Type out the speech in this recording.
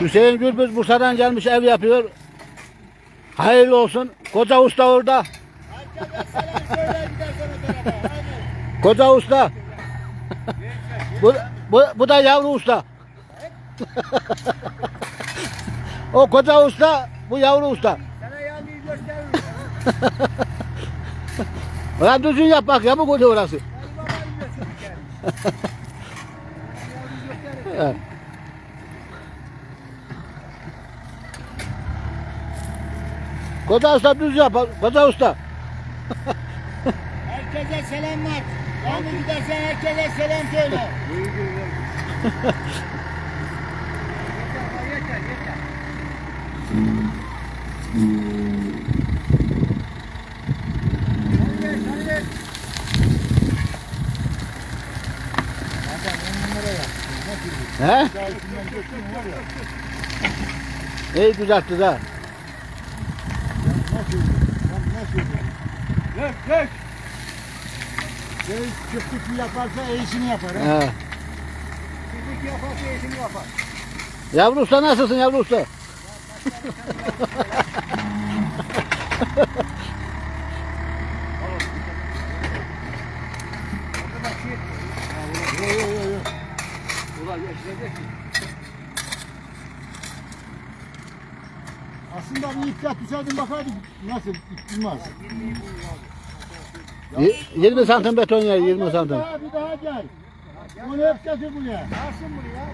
Hüseyin Gürbüz Bursa'dan gelmiş ev yapıyor. Hayırlı olsun. Koca usta orada. Koca usta. bu, bu, bu da yavru usta. o koca usta, bu yavru usta. Sana yanlıyı gösteririm. Ulan düzgün yap bak yamuk oluyor orası. Evet. Koca usta düz yap, koca usta. Herkese selamlar. Yanlı gidersen herkese selam söyle. Hadi? He? İyi düzeltti? Nasıl? Gök gök. Şey çiftlik yaparsa iyisini yapar ha. He. Çiftlik yaparsa iyisini yapar. Yavru usta nasılsın yavru usta? Ulan yaşayacak ki. Aslında bir ihtiyaç düşerdim bakaydık nasıl tutmaz. Y- 20 santim beton yer 20 santim. Bir daha, bir daha gel. Bunu hep getir buraya. Alsın buraya.